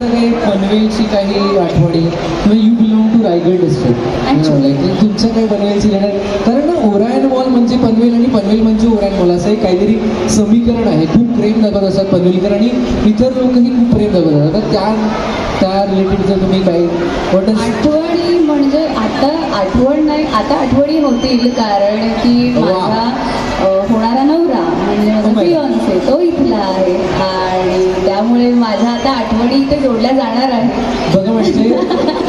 पनवेलची काही आठवणी? You belong to Raigad district. तुमचं काही पनवेलची लेणार कारण ना ओरायन मॉल म्हणजे पनवेल आणि पनवेल म्हणजे ओरायन मॉल असं एक काहीतरी समीकरण आहे. खूप प्रेम दाखवत असतात पनवेलकर आणि इतर लोकही खूप प्रेम दाखवत असतात. त्या त्या रिलेटेड जर तुम्ही काही आठवणी म्हणजे आता आठवण नाही आता आठवणी होतील कारण की आठवणी इथे जोडल्या जाणार आहेत बघा म्हणजे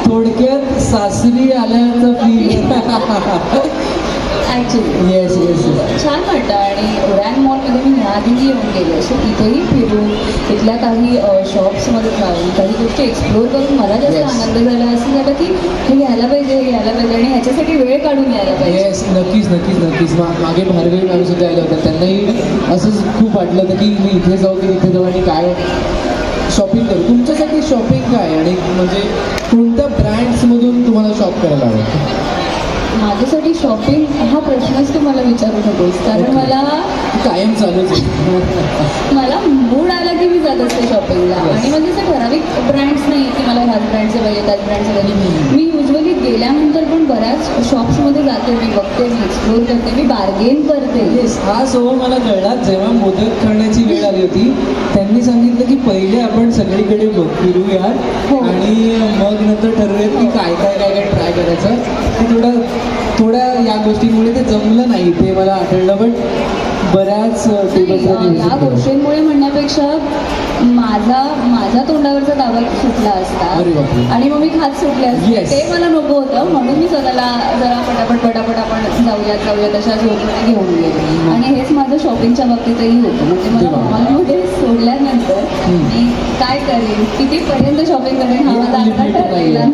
थोडक्यात सासरी आल्याचं फील येस येस छान वाटतं आणि उडान मॉलमध्ये मी ह्याआधीही येऊन गेले सो तिथेही फिरून तिथल्या काही शॉप्समध्ये जाऊन काही गोष्टी एक्सप्लोअर करून मला जास्त. आनंद झाला असं झालं की हे यायला पाहिजे हे यायला पाहिजे आणि ह्याच्यासाठी वेळ काढून यायला पाहिजे. येस नक्कीच नक्कीच नक्कीच. मा- मागे भार्गवी मॅम सुद्धा आल्या होत्या त्यांनाही असंच खूप वाटलं होतं की मी इथे जाऊ की इथे जाऊ आणि काय शॉपिंग करू. तुमच्यासाठी शॉपिंग काय? आणि म्हणजे कोणत्या ब्रँड्समधून तुम्हाला शॉप करायला आवडतं माझ्यासाठी शॉपिंग हा प्रश्नच तू मला विचारू नकोस. कारण. मला कायम चालूच आहे. मला मूड आला की मी जात असते शॉपिंगला. आणि म्हणजे असं ठराविक ब्रँड्स की मला ह्याच ब्रँडचे पाहिजे त्याच ब्रँडचे पाहिजे. मी युजली गेल्यानंतर पण बऱ्याच शॉप्समध्ये जाते मी बघते मी एक्सप्लोर करते मी बार्गेन करते. येस हा सोहळ मला कळला. जेव्हा मोदक करण्याची वेळ आली होती त्यांनी सांगितलं की पहिले आपण सगळीकडे बघ फिरूया हो. आणि मग नंतर ठरवूयात की काय काय काय काय ट्राय करायचं. ते थोडं थोड्या या गोष्टींमुळे ते जमलं नाही ते मला आठवलं पण बऱ्याच या गोष्टींमुळे म्हणण्यापेक्षा माझा माझ्या तोंडावरचा दावा सुटला असता. आणि मग मी खात सुटले असते. ते मला नको होतं. म्हणून मी स्वतःला जरा पटापट पटापट आपण जाऊयात जाऊयात अशा झोपणे घेऊन गेले. आणि हेच माझं शॉपिंगच्या बाबतीतही होतं. म्हणजे मला. मॉलमध्ये सोडल्यानंतर. मी काय करेन? कितीपर्यंत शॉपिंग करेन? हा माझा आता ठरलेला